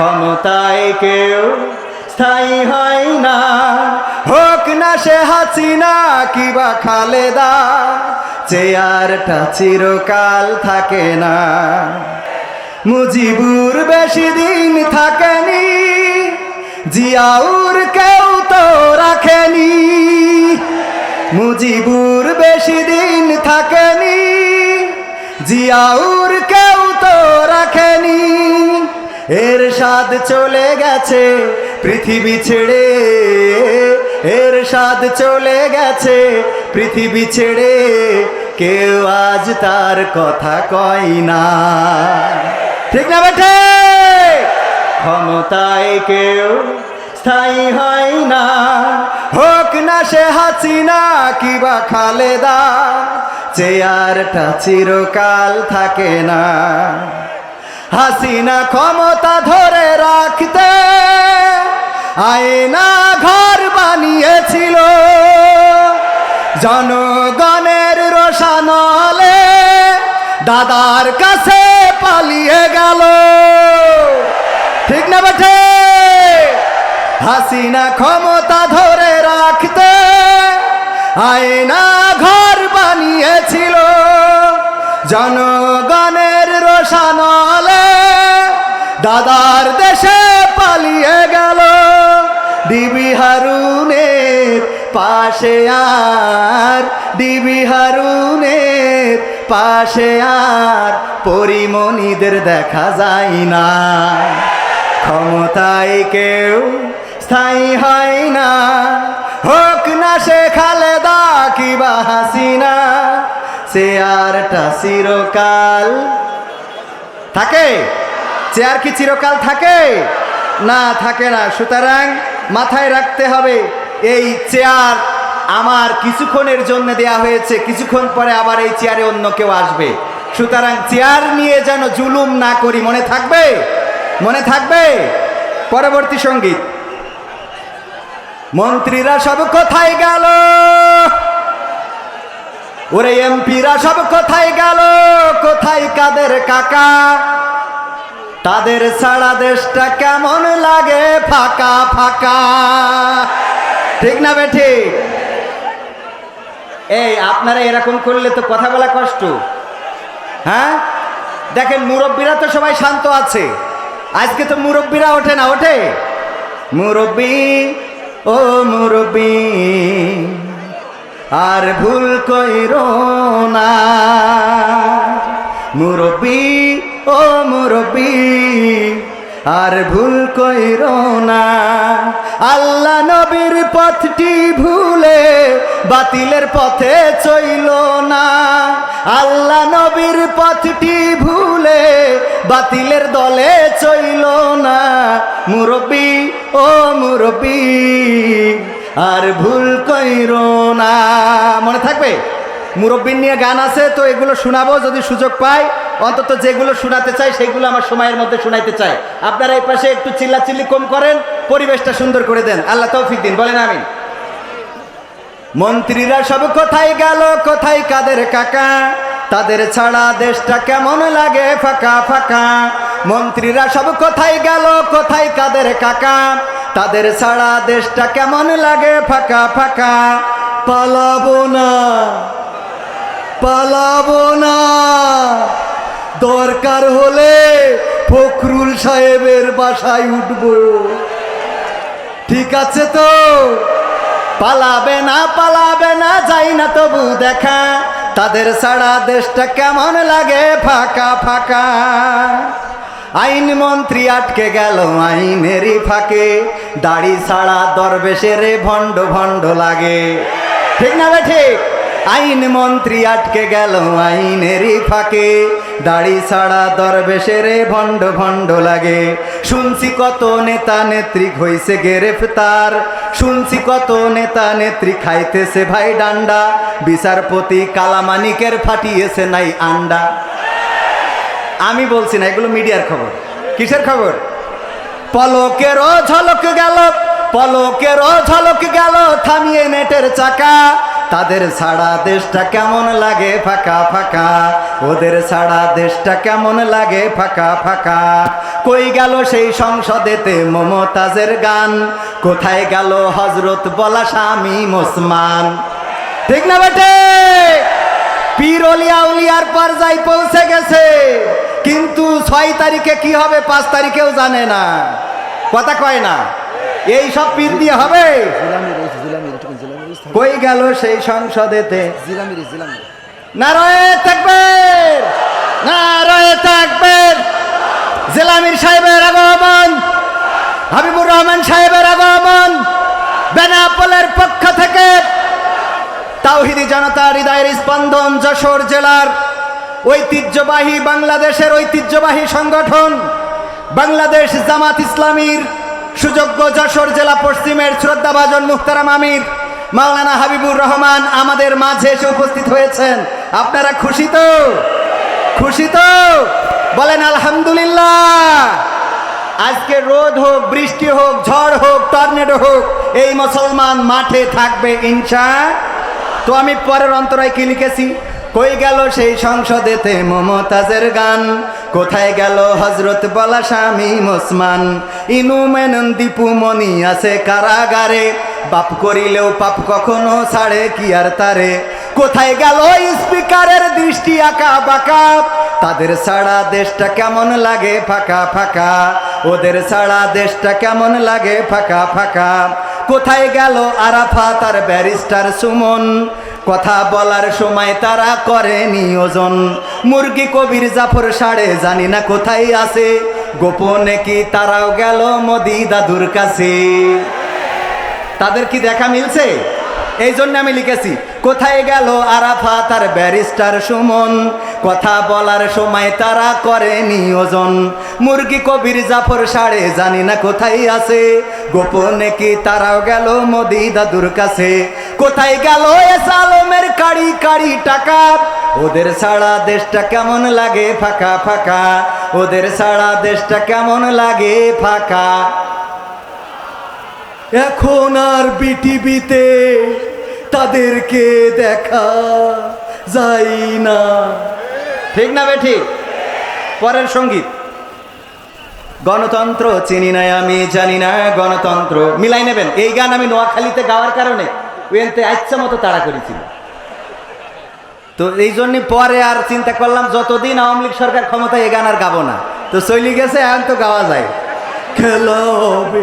ক্ষমতায় কেউ স্থায়ী হয় না। হোক না সে হাসিনা কিবা খালেদা চেয়ারটা চিরকাল থাকে না। মুজিবুর বেশি দিন থাকেনি, জিয়াউর কেউ তো রাখেনি। মুজিবুর বেশি দিন থাকেনি, জিয়াউর কেউ তো রাখেনি। এর স্বাদ চলে গেছে পৃথিবী ছেড়ে। এর স্বাদ চলে গেছে পৃথিবী ছেড়ে। কেউ আজ তার কথা কয় না। ঠিক না বেঠে? ক্ষমতায় কেউ স্থায়ী হয় না। হোক না সে হাসিনা কিবা খালেদা, চেয়ারটা চিরকাল থাকে না। হাসিনা ক্ষমতা ধরে রাখতে আয়না ঘর বানিয়েছিল। জনগণের রোশানলে দাদার কাছে পালিয়ে গেল। ঠিক না বেঠে? হাসিনা ক্ষমতা ধরে রাখতে আয়না ঘর বানিয়েছিল। জনগণের রোশানলে দাদার দেশে পালিয়ে গেল। ডিবি হারুনের পাশে আর, ডিবি হারুনের পাশে আর পরিমণিদের দেখা যায় না। ক্ষমতায় কেউ স্থায়ী হয় না। হোক না সে খালেদা কিবা হাসিনা চেয়ারটা চিরকাল থাকে? চেয়ার কি চিরকাল থাকে? না থাকে না। সুতরাং মাথায় রাখতে হবে, এই চেয়ার আমার কিছুক্ষণের জন্য দেয়া হয়েছে। কিছুক্ষণ পরে আবার এই চেয়ারে অন্য কেউ আসবে। সুতরাং চেয়ার নিয়ে যেন জুলুম না করি, মনে থাকবে? মনে থাকবে? পরবর্তী সংগীত। মন্ত্রীরা সব কোথায় গেল? ওরে এমপিরা সব কোথায় গেল? কোথায় কাদের কাকা? তাদের সারা দেশটা কেমন লাগে? ফাঁকা ফাঁকা। ঠিক না বেঠি? এই, আপনারা এরকম করলে তো কথা বলা কষ্ট। হ্যাঁ? দেখেন, মুরব্বীরা তো সবাই শান্ত আছে। আজকে তো মুরব্বীরা ওঠে না, ওঠে? মুরব্বী, ও মুরব্বী। আর ভুল কইর না। মুরব্বী, ও মুরব্বী, আর ভুল কইর না। আল্লাহ নবীর পথটি ভুলে বাতিলের পথে চইল না। আল্লাহ নবীর পথটি ভুলে বাতিলের দলে চইল না। মুরব্বী, ও মুরব্বী আর ভুল কইর না। মনে থাকবে? মুরব্বীর নিয়ে গান আছে, তো এগুলো শোনাবো যদি সুযোগ পাই। অন্তত যেগুলো শোনাতে চাই, সেগুলো আমার সময়ের মধ্যে শোনাইতে চাই। আপনারা এই পাশে একটু চিল্লাচিল্লি কম করেন, পরিবেশটা সুন্দর করে দেন। আল্লাহ তৌফিক দিন, বলেন আমি মন্ত্রীরা সব কোথায় গেল, কোথায় কাদের কাকা? তাদের ছাড়া দেশটা কেমন লাগে ফাঁকা ফাঁকা? মন্ত্রীরা সব কোথায় গেল, কোথায় কাদের কাকা? তাদের ছাড়া দেশটা কেমন লাগে? ফাঁকা ফাঁকা। পালাবো না। পালাবো না। দরকার হলে ফখরুল সাহেবের বাসায় উঠবো। ঠিক আছে তো? পালাবে না পালাবে না, যাই না তবু দেখা। তাদের সারা দেশটা কেমন লাগে? ফাঁকা ফাঁকা। আইন মন্ত্রী আটকে গেল আইনেরই ফাঁকে। দাড়ি ছাড়া দরবেশের ভণ্ড ভণ্ড লাগে। ঠিক না ঠিক? আইন মন্ত্রী আটকে গেল আইনেরই ফাঁকে। দাড়ি ছাড়া দরবেশের ভণ্ড ভণ্ড লাগে। শুনছি কত নেতা নেত্রী হইছে গ্রেফতার। শুনছি কত নেতা নেত্রী খাইতেছে ভাই ডান্ডা। বিচারপতি কালামানিকের ফাটিয়েছে নাই আন্ডা। আমি বলছি না, এগুলো মিডিয়ার খবর। কিসের খবর? পলকেরও ঝলক গেল পলকেরও ঝলক গেল, থামিয়ে নেটের চাকা। তাদের ছাড়া দেশটা কেমন লাগে ফাঁকা ফাঁকা? ওদের ছাড়া দেশটা কেমন লাগে ফাঁকা ফাঁকা? কই গেল সেই সংসদেতে মমতাজের গান? কোথায় গেল হজরত বলা স্বামী মোসমান ঠিক না বেটে? পীর অলিয়া উলিয়ার পর্যায়ে পৌঁছে গেছে। কিন্তু ছয় তারিখে কি হবে, পাঁচ তারিখেও জানে না। কথা কয় না। এই সব পীর দিয়ে হবে? কই গেল সেই সংসদেতে? নারায়ে থাকবের নারায়ে জেলামির সাহেবের আগমন, হাবিবুর রহমান সাহেবের আগমন, বেনাপোলের পক্ষ থেকে। তাওহিদি জনতা হৃদয়ের স্পন্দন যশোর জেলার ঐতিহ্যবাহী বাংলাদেশের ঐতিহ্যবাহী সংগঠন বাংলাদেশ জামাত ইসলামীর সুযোগ্য যশোর জেলা পশ্চিমের শ্রদ্ধাভাজন মুখতারাম আমির মাওলানা হাবিবুর রহমান আমাদের মাঝে এসে উপস্থিত হয়েছেন। আপনারা খুশি তো? খুশি তো? বলেন আলহামদুলিল্লাহ। আজকে রোদ হোক, বৃষ্টি হোক, ঝড় হোক, টর্নেডো হোক, এই মুসলমান মাঠে থাকবে ইনশা। তো আমি পরের অন্তরায় কি লিখেছি? কই গেল সেই সংসদেতে মমতাজের গান? কোথায় গেল হজরত বলা স্বামী মোসমান ইনু মেনন দীপু মনি আছে কারাগারে। বাপ করিলেও পাপ কখনো ছাড়ে, কি আর তারে? কোথায় গেল স্পিকারের দৃষ্টি আঁকা বাঁকা? তাদের ছাড়া দেশটা কেমন লাগে ফাঁকা ফাঁকা? ওদের ছাড়া দেশটা কেমন লাগে ফাঁকা ফাঁকা? কোথায় গেল আরাফা তার ব্যারিস্টার সুমন? কথা বলার সময় তারা করে নিয়োজন মুরগি কবির জাফর সাড়ে জানি না কোথায় আছে। গোপনে কি তারাও গেল মোদি দাদুর কাছে। তাদের কি দেখা মিলছে? এই জন্য আমি লিখেছি কোথায় গেল আরাফা তার ব্যারিস্টার সুমন? কথা বলার সময় তারা করে নিয়োজন। মুরগি কবির জাফর সাড়ে জানি না কোথায় আছে। গোপনে কি তারাও গেল মোদি দাদুর কাছে? কোথায় গেল এস আলমের কাড়ি কাড়ি টাকা? ওদের ছাড়া দেশটা কেমন লাগে ফাঁকা ফাঁকা? ওদের ছাড়া দেশটা কেমন লাগে ফাঁকা? এখন আর বিটিভিতে তাদেরকে দেখা যায় না। ঠিক না বে ঠিক পরের সংগীত। গণতন্ত্র চিনি না আমি, জানি না গণতন্ত্র। মিলাই নেবেন। এই গান আমি নোয়াখালীতে গাওয়ার কারণে ওয়েনতে আচ্ছা মতো তাড়া করেছিল তো এই জন্য পরে আর চিন্তা করলাম, যতদিন আওয়ামী লীগ সরকার ক্ষমতায় এই গান আর গাবো না। তো চলি গেছে, এখন তো গাওয়া যায়। খেলা হবে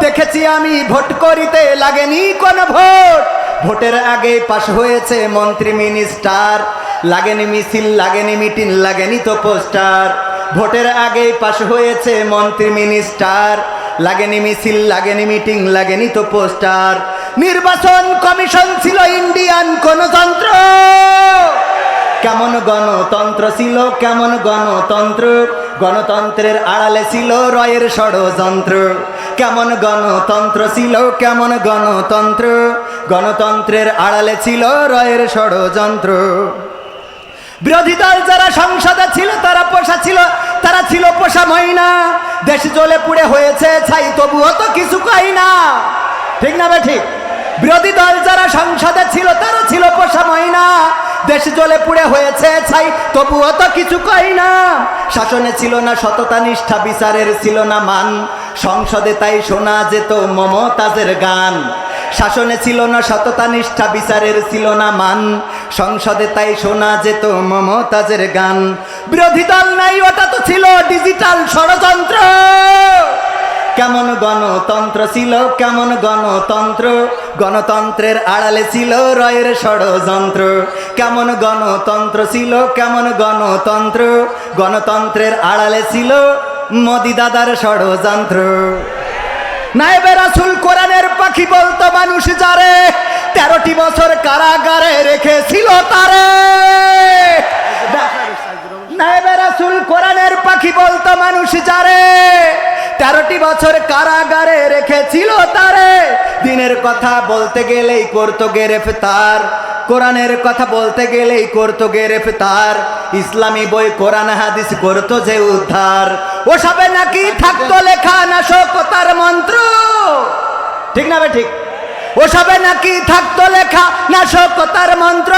দেখেছি আমি ভোট করিতে লাগেনি কোন ভোট। ভোটের আগে পাশ হয়েছে মন্ত্রী, মিনিস্টার। লাগেনি মিছিল, লাগেনি মিটিং, লাগেনি তো পোস্টার। ভোটের আগে পাশ হয়েছে মন্ত্রী, মিনিস্টার। লাগেনি মিছিল, লাগেনি মিটিং, লাগেনি তো পোস্টার। নির্বাচন কমিশন ছিল ইন্ডিয়ান কোন যন্ত্র? কেমন গণতন্ত্র ছিল, কেমন গণতন্ত্র? গণতন্ত্রের আড়ালে ছিল রয়ের ষড়যন্ত্র। কেমন গণতন্ত্র ছিল, কেমন গণতন্ত্র? গণতন্ত্রের আড়ালে ছিল রয়ের ষড়যন্ত্র। বিরোধী দল যারা সংসদে ছিল, তারা পোষা ছিল, তারা ছিল পোষা ময়না। দেশ জ্বলে পুড়ে হয়েছে, ছাই তবুও তো কিছু কই না। ঠিক না বে ঠিক বিরোধী দল যারা সংসদে ছিল, তারা ছিল পোষা মহিনা দেশ জলে পুড়ে হয়েছে ছাই, তবুও তো কিছু কই না। শাসনে ছিল না সততা, নিষ্ঠা, বিচারের ছিল না মান। সংসদে তাই শোনা যেত মমতাজের গান। শাসনে ছিল না সততা, নিষ্ঠা, বিচারের ছিল না মান। সংসদে তাই শোনা যেত মমতাজের গান। বিরোধী দল নাই, ওটা তো ছিল ডিজিটাল ষড়যন্ত্র। কেমন গণতন্ত্র ছিল, কেমন গণতন্ত্র? গণতন্ত্রের আড়ালে ছিল রয়ের ষড়যন্ত্র। কেমন গণতন্ত্র ছিল, কেমন গণতন্ত্র? গণতন্ত্রের আড়ালে ছিল মোদি দাদার ষড়যন্ত্র। নাইবে রাসুল কোরআনের পাখি বলতো, মানুষ যারে তেরোটি বছর কারাগারে রেখেছিল তারে। নাইবে রাসুল কোরআনের পাখি বলতো, মানুষ যারে তেরোটি বছর কারাগারে রেখেছিল তারে। দিনের কথা বলতে গেলেই করতো গ্রেফতার। কোরআনের কথা বলতে গেলেই করতো গ্রেফতার। ইসলামী বই, কোরআন, হাদিস করতো যে উদ্ধার। ওসবে নাকি থাকতো লেখা না নাশকতার মন্ত্র। ঠিক না বে ঠিক? ওসবে নাকি থাকতো লেখা না নাশকতার মন্ত্র।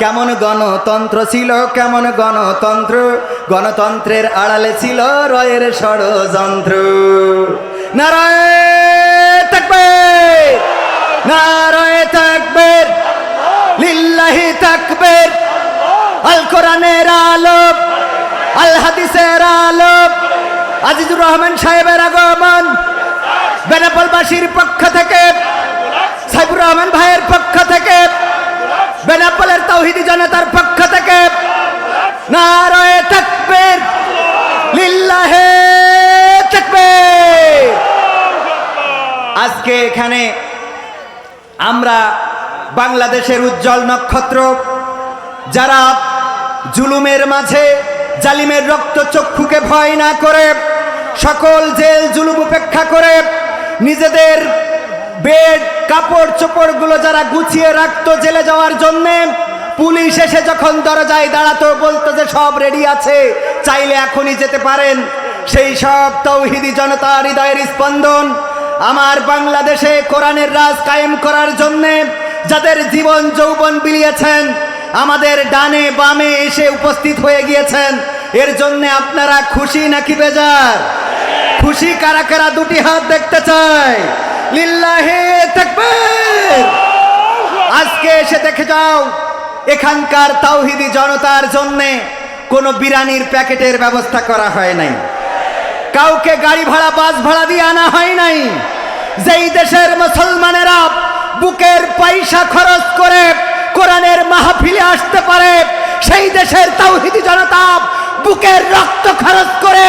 কেমন গণতন্ত্র ছিল, কেমন গণতন্ত্র? গণতন্ত্রের আড়ালে ছিল রয়ের ষড়যন্ত্র। নারায় থাকবে! নারায় থাকবে! লিল্লাহি থাকবে! আল কোরআনের আলোক, আল হাদিসের আলোক, আজিজুর রহমান সাহেবের আগমন। বেনাপলবাসীর পক্ষ থেকে সাইবুর রহমান ভাইয়ের পক্ষ থেকে বেনাপলের তৌহিদি জনতার পক্ষ থেকে নারায় তাকবীর, লিল্লাহে তাকবীর। আজকে এখানে আমরা বাংলাদেশের উজ্জ্বল নক্ষত্র, যারা জুলুমের মাঝে জালিমের রক্ত চক্ষুকে ভয় না করে, সকল জেল জুলুম উপেক্ষা করে নিজেদের বেড, কাপড় চোপড়গুলো যারা গুছিয়ে রাখতো জেলে যাওয়ার জন্যে, পুলিশ এসে যখন দরজায় দাঁড়াতো, বলতো যে সব রেডি আছে, চাইলে এখনই যেতে পারেন। সেই সব তৌহিদি জনতার হৃদয়ের স্পন্দন আমার বাংলাদেশে কোরআনের রাজ কায়েম করার জন্যে, যাদের জীবন যৌবন বিলিয়েছেন, আমাদের ডানে বামে এসে উপস্থিত হয়ে গিয়েছেন। এর জন্য আপনারা খুশি নাকি বেজার? খুশি কারা কারা দুটি হাত দেখতে চাই আজকে এসে দেখে যাও, এখানকার তাওহিদি জনতার জন্যে কোনো বিরানির প্যাকেটের ব্যবস্থা করা হয় নাই। কাউকে গাড়ি ভাড়া, বাস ভাড়া দিয়ে আনা হয় নাই। যেই দেশের মুসলমানেরা বুকের পয়সা খরচ করে কোরআনের মাহফিলে আসতে পারে, সেই দেশের তাওহিদি জনতা বুকের রক্ত খরচ করে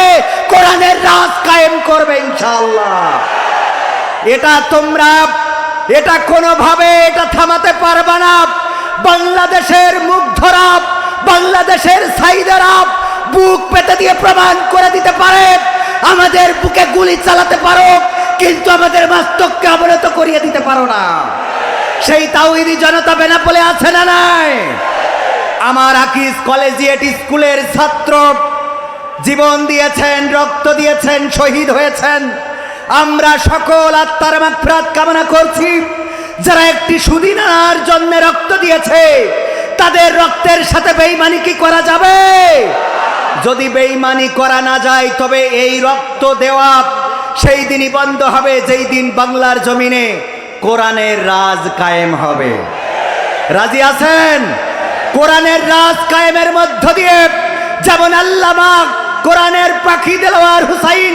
কোরআনের রাজ কায়েম করবে ইনশাআল্লাহ। এটা তোমরা, এটা কোনোভাবে এটা থামাতে পারবে না। বাংলাদেশের মুগ্ধরা, বাংলাদেশের সাইদারা বুক পেতে দিয়ে প্রমাণ করে দিতে পারে। আমাদের বুকে গুলি চালাতে পারো, কিন্তু আমাদের মাস্তককে অবনত করিয়ে দিতে পারো না। সেই তাওহিদি জনতা বেনাপোলে আছে না নাই? আমার আকিস কলেজিয়েট স্কুলের ছাত্র, জীবন দিয়েছেন, রক্ত দিয়েছেন, শহীদ হয়েছেন। আমরা সকল আত্মার মাফরাত কামনা করছি। যারা একটি সুদিনার জন্মে রক্ত দিয়েছে, তাদের রক্তের সাথে বেইমানি কি করা যাবে? যদি বেইমানি করা না যায়, তবে এই রক্ত দেওয়া সেই দিনই বন্ধ হবে, যেই দিন বাংলার জমিনে কোরআনের রাজ কায়েম হবে। রাজি আছেন? কোরআনের রাজ কায়েমের মধ্য দিয়ে যেমন আল্লামা কোরআনের পাখি দেলোয়ার হুসাইন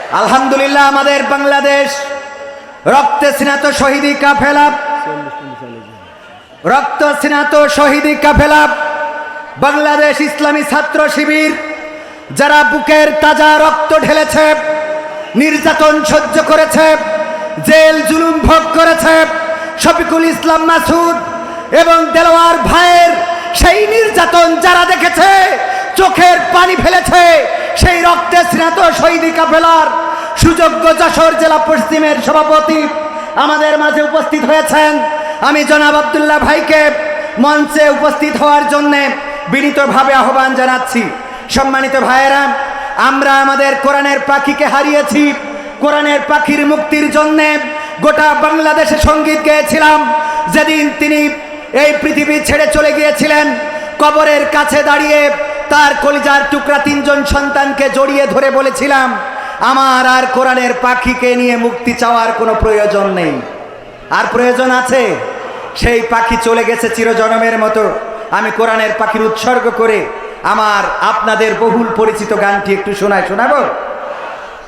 আলহামদুলিল্লাহ, আমাদের বাংলাদেশ রক্তে স্নাত শহীদি কাফেলা। রক্ত স্নাত শহীদি কাফেলা। বাংলাদেশ ইসলামী ছাত্র শিবির, যারা বুকের তাজা রক্ত ঢেলেছে, নির্যাতন সহ্য করেছে, জেল জুলুম ভোগ করেছে, শফিকুল ইসলাম মাসুদ এবং দেলোয়ার ভাইয়ের সেই নির্যাতন যারা দেখেছে, চোখের পানি ফেলেছে সেই রক্তে স্নাত শহীদি কাফেলার সুযোগ্য যশোর জেলা পশ্চিমের সভাপতি আমাদের মাঝে উপস্থিত হয়েছেন। আমি জনাব আবদুল্লাহ ভাইকে মঞ্চে উপস্থিত হওয়ার জন্য বিনীতভাবে আহ্বান জানাচ্ছি। সম্মানিত ভাইয়েরা, আমরা আমাদের কোরআনের পাখিকে হারিয়েছি। কোরআনের পাখির মুক্তির জন্যে গোটা বাংলাদেশে সংগীত গেয়েছিলাম। যেদিন তিনি এই পৃথিবী ছেড়ে চলে গিয়েছিলেন, কবরের কাছে দাঁড়িয়ে তার কলিজার টুকরা তিনজন সন্তানকে জড়িয়ে ধরে বলেছিলাম, আমার আর কোরআনের পাখিকে নিয়ে মুক্তি চাওয়ার কোনো প্রয়োজন নেই। আর প্রয়োজন আছে? সেই পাখি চলে গেছে চিরজনমের মতো। আমি কোরআনের পাখির উৎসর্গ করে আমার আপনাদের বহুল পরিচিত গানটি একটু শোনায় শোনাবো?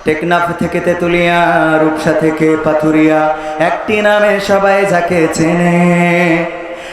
টেকনাফ থেকে তেতুলিয়া, রূপসা থেকে পাথুরিয়া, একটি নামে সবাই যাকে চেনে।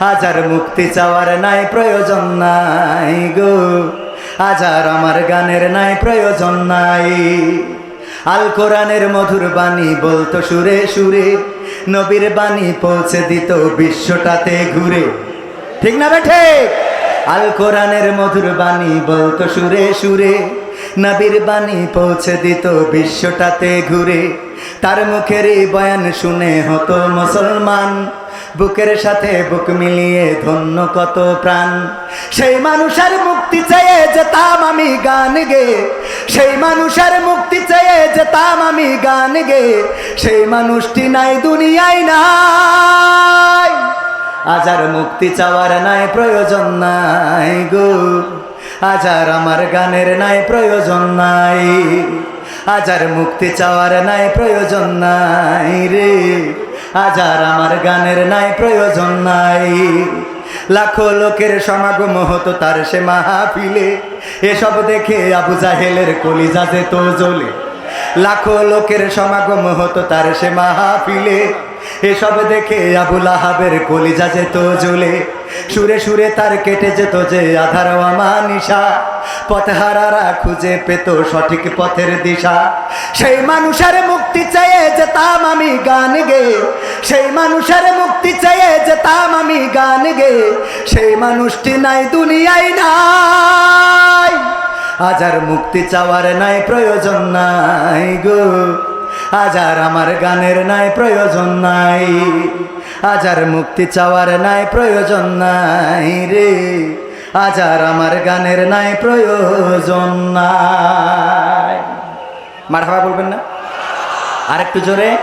আজ আর মুক্তি চাওয়ার নাই, প্রয়োজন নাই গো। আজ আর আমার গানের নাই, প্রয়োজন নাই। আল কোরআনের মধুর বাণী বলতো সুরে সুরে, নবীর বাণী পৌঁছে দিত বিশ্বটাতে ঘুরে। ঠিক না বেঠে আল কোরআনের মধুর বাণী বলতো সুরে সুরে, নবীর বাণী পৌঁছে দিত বিশ্বটাতে ঘুরে। তার মুখের বয়ান শুনে হতো মুসলমান। বুকের সাথে বুক মিলিয়ে ধন্য কত প্রাণ। সেই মানুষের মুক্তি চেয়ে যেতাম আমি গান গে। সেই মানুষের মুক্তি চেয়ে যেতাম আমি গান গে। সেই মানুষটি নাই, দুনিয়ায় নাই। আজ আর মুক্তি চাওয়ার নাই, প্রয়োজন নাই গো। আজ আর আমার গানের নাই, প্রয়োজন নাই। আজ আর মুক্তি চাওয়ার নাই, প্রয়োজন নাই রে। আজ আর আমার গানের নাই, প্রয়োজন নাই। লাখো লোকের সমাগম হতো তার সে মাহফিলে। এসব দেখে আবু জাহেলের কলিজা যেত জ্বলে। লাখো লোকের সমাগম হতো তার সে মাহফিলে। এসব দেখে আবুল আহাবের কলিজা যেত জ্বলে। সুরে সুরে তার কেটে যেত যে আধার নিশা পথহারারা খুঁজে পেত সঠিক পথের দিশা। সেই মানুষের মুক্তি চেয়ে যেতাম আমি গান গে। সেই মানুষের মুক্তি চেয়ে যেতাম আমি গান গে। সেই মানুষটি নাই, দুনিয়ায় নাই। আজ আর মুক্তি চাওয়ার নাই, প্রয়োজন নাই গো। আজ আর আমার গানের নাই প্রয়োজন নাই। আজ আর মুক্তি চাওয়ার নাই প্রয়োজন নাই রে। আজ আর আমার গানের নাই প্রয়োজন নাই। মারহাবা বলবেন না? আর একটু জোরে।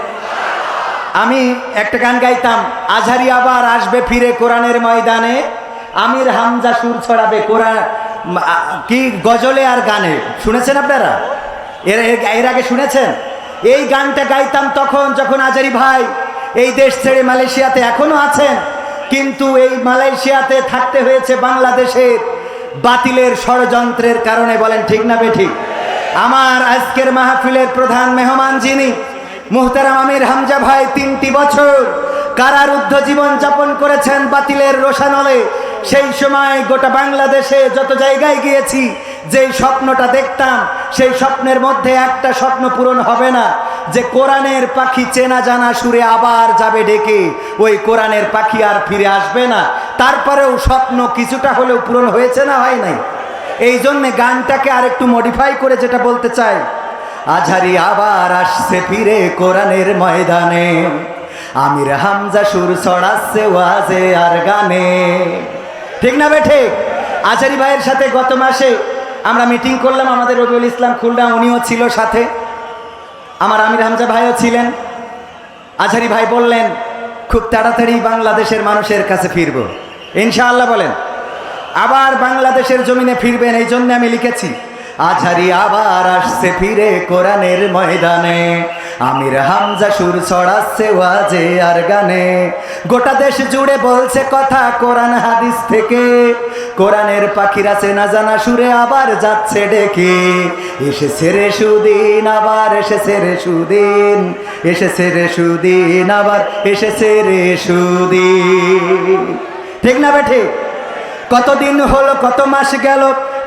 আমি একটা গান গাইতাম, আজহারি আবার আসবে ফিরে কোরআনের ময়দানে। আমির হামজা সুর ছড়াবে কোরআন কি গজলে আর গানে। শুনেছেন আপনারা? এর এর- এর আগে শুনেছেন? এই গানটা গাইতাম তখন যখন আজারি ভাই এই দেশ ছেড়ে মালয়েশিয়াতে এখনও আছেন, কিন্তু এই মালয়েশিয়াতে থাকতে হয়েছে বাংলাদেশের বাতিলের ষড়যন্ত্রের কারণে, বলেন ঠিক না বেঠি আমার আজকের মাহফিলের প্রধান মেহমান যিনি, মুহতারাম আমির হামজা ভাই, তিনটি বছর কারারুদ্ধ জীবন যাপন করেছেন বাতিলের রোশানলে। সেই সময় গোটা বাংলাদেশে যত জায়গায় গিয়েছি, যেই স্বপ্নটা দেখতাম, সেই স্বপ্নের মধ্যে একটা স্বপ্ন পূরণ হবে না। যে কোরআনের পাখি চেনা জানা সুরে আবার যাবে ডেকে, ওই কোরআনের পাখি আর ফিরে আসবে না। তারপরেও স্বপ্ন কিছুটা হলেও পূরণ হয়েছে না হয় নাই? এই জন্যে গানটাকে আর একটু মডিফাই করে যেটা বলতে চাই। আঝারি আবার আসছে ফিরে কোরআনের ময়দানে। আমির হামজা সুর ছড়াচ্ছে ওয়াজে আর গানে। ঠিক না বে ঠিক? আচারি ভাইয়ের সাথে গত মাসে আমরা মিটিং করলাম, আমাদের রবিউল ইসলাম খুলনা উনিও ছিল সাথে। আমার আমির হামজা ভাইও ছিলেন। আচারি ভাই বললেন, খুব তাড়াতাড়ি বাংলাদেশের মানুষের কাছে ফিরব। ইনশাআল্লাহ বলেন। আবার বাংলাদেশের জমিনে ফিরবেন, এই জন্য আমি লিখেছি আঝারি আবার আসছে ফিরে কোরআনের ময়দানে। আমির হামজা সুর ছড়াচ্ছে ওয়াজে আর গানে। গোটা দেশ জুড়ে বলছে কথা কোরআন হাদিস থেকে। কোরআনের পাখিরা চেনা জানা সুরে আবার যাচ্ছে ডেকে। এসেছে রে সুদিন, আবার এসেছে রে সুদিন। এসেছে রে সুদিন, আবার এসেছে রে সুদিন। ঠিক না বেঠে? কতদিন হলো, কত মাস গেল?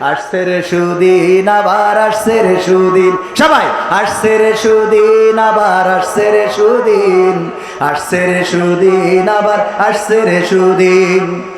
আসছে রে সুদিন, আবার আসছে রে সুদিন। সবাই, আসছে রে সুদিন, আবার আসছে রে সুদিন। আসছে রে সুদিন, আবার আসছে রে সুদিন।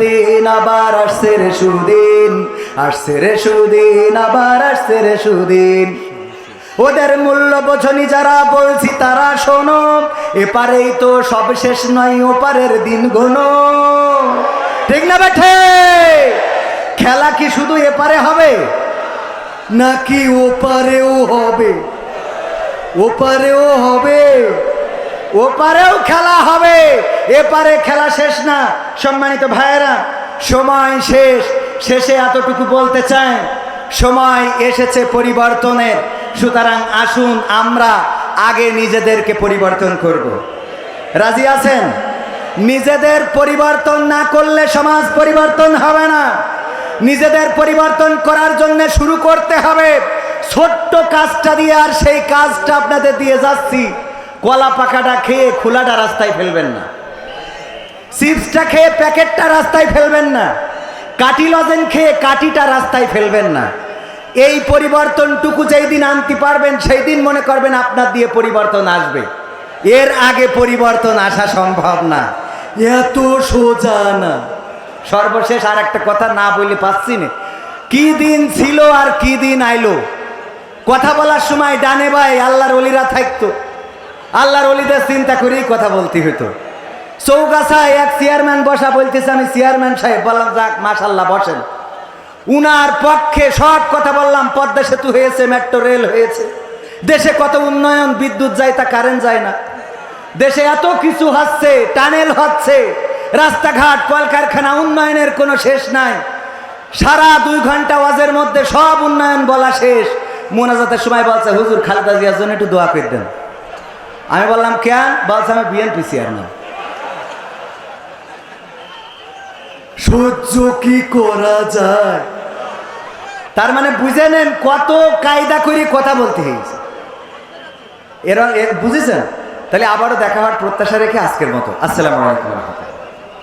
আবার আসছে রে সুদিন, আসছে রে সুদিন, আবার আসছে রে সুদিন। ওদের মূল্য বোঝনি যারা বলছি তারা শোনো, এপারেই তো সব শেষ নয়, ওপারের দিন গোনো ঠিক না বেঠে? খেলা কি শুধু এপারে হবে? নাকি ওপারেও হবে? ওপারেও হবে? ওপারেও খেলা হবে। এপারে খেলা শেষ না, সম্মানিত ভাইয়েরা, সময় শেষ। শেষে এতটুকু বলতে চাই, সময় এসেছে পরিবর্তনের। সুতরাং আসুন আমরা আগে নিজেদেরকে পরিবর্তন করব। রাজি আছেন? নিজেদের পরিবর্তন না করলে সমাজ পরিবর্তন হবে না। নিজেদের পরিবর্তন করার জন্য শুরু করতে হবে। ছোট্ট কাজটা দিয়ে আর সেই কাজটা আপনাদের দিয়ে যাচ্ছি। কলা পাকাটা খেয়ে খোলাটা রাস্তায় ফেলবেন না। চিপসটা খেয়ে প্যাকেটটা রাস্তায় ফেলবেন না। কাটি লজেন খেয়ে কাটিটা রাস্তায় ফেলবেন না। এই পরিবর্তনটুকু যেই দিন আনতে পারবেন, সেই দিন মনে করবেন আপনার দিয়ে পরিবর্তন আসবে। এর আগে পরিবর্তন আসা সম্ভব না। এত সোজা না। সর্বশেষ আর একটা কথা না বলে পাচ্ছি না। কি দিন ছিল আর কি দিন আইলো? কথা বলার সময় ডানে ভাই আল্লাহর অলিরা থাকতো। আল্লাহর অলিদের চিন্তা করেই কথা বলতে হতো চৌগাছায় এক চেয়ারম্যান বসা বলতেছে, আমি চেয়ারম্যান সাহেব, বললাম, যাক মাশাল্লাহ বসেন। উনার পক্ষে সব কথা বললাম, পদ্মা সেতু হয়েছে, মেট্রো রেল হয়েছে। দেশে কত উন্নয়ন, বিদ্যুৎ যায় তা কারেন্ট যায় না। দেশে এত কিছু হচ্ছে, টানেল হচ্ছে, রাস্তাঘাট, কলকারখানা, উন্নয়নের কোনো শেষ নাই। সারা দুই ঘণ্টা ওয়াজের মধ্যে সব উন্নয়ন বলা শেষ। মোনাজাতের সময় বলছে, হুজুর খালেদা জিয়ার জন্য একটু দোয়া করে দেন। আমি বললাম, কেন? বলছে, আমি বিএনপি চেয়ারম্যান সহ্য কি করা যায়? তার মানে বুঝে নেন কত কায়দা করে কথা বলতে হয়েছে। এরা বুঝেছেন? তাহলে আবারও দেখা হওয়ার প্রত্যাশা রেখে আজকের মতো। আসসালামু আলাইকুম।